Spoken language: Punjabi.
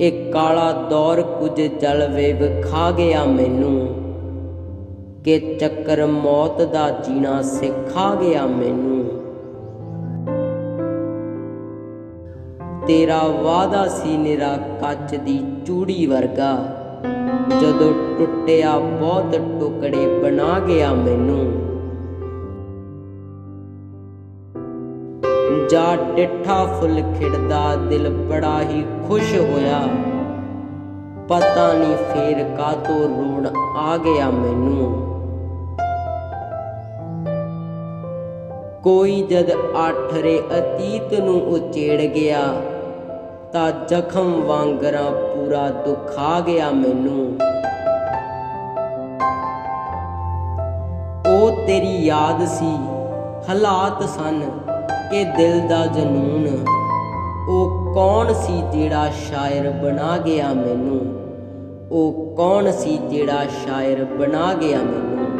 ਇਹ ਕਾਲਾ ਦੌਰ ਕੁਝ ਜਲਵੇ ਵਿਖਾ ਗਿਆ ਮੈਨੂੰ। ਕਿ ਚੱਕਰ ਮੌਤ ਦਾ ਜੀਣਾ ਸਿਖਾ ਗਿਆ ਮੈਨੂੰ। ਤੇਰਾ ਵਾਦਾ ਸੀ ਨਿਰਾ ਕੱਚ ਦੀ ਚੂੜੀ ਵਰਗਾ। ਜਦੋਂ ਟੁੱਟਿਆ ਬਹੁਤ ਟੁਕੜੇ ਬਣਾ ਗਿਆ ਮੈਨੂੰ। ਜਾ ਡਿੱਠਾ ਫੁੱਲ ਖਿੜਦਾ, ਦਿਲ ਬੜਾ ਹੀ ਖੁਸ਼ ਹੋਇਆ। ਪਤਾ ਨਹੀਂ ਫੇਰ ਕਾਤੋਂ ਰੋਣ ਆ ਗਿਆ ਮੈਨੂੰ। ਕੋਈ ਜਦ ਆਠਰੇ ਅਤੀਤ ਨੂੰ ਉਚੇੜ ਗਿਆ, ਤਾਂ ਜ਼ਖਮ ਵਾਂਗਰਾ ਪੂਰਾ ਦੁਖਾ ਗਿਆ ਮੈਨੂੰ। ਉਹ ਤੇਰੀ ਯਾਦ ਸੀ, ਹਾਲਾਤ ਸਨ। ਕਿ ਦਿਲ ਦਾ ਜਨੂਨ। ਉਹ ਕੌਣ ਸੀ ਜਿਹੜਾ ਸ਼ਾਇਰ ਬਣਾ ਗਿਆ ਮੈਨੂੰ? ਉਹ ਕੌਣ ਸੀ ਜਿਹੜਾ ਸ਼ਾਇਰ ਬਣਾ ਗਿਆ ਮੈਨੂੰ?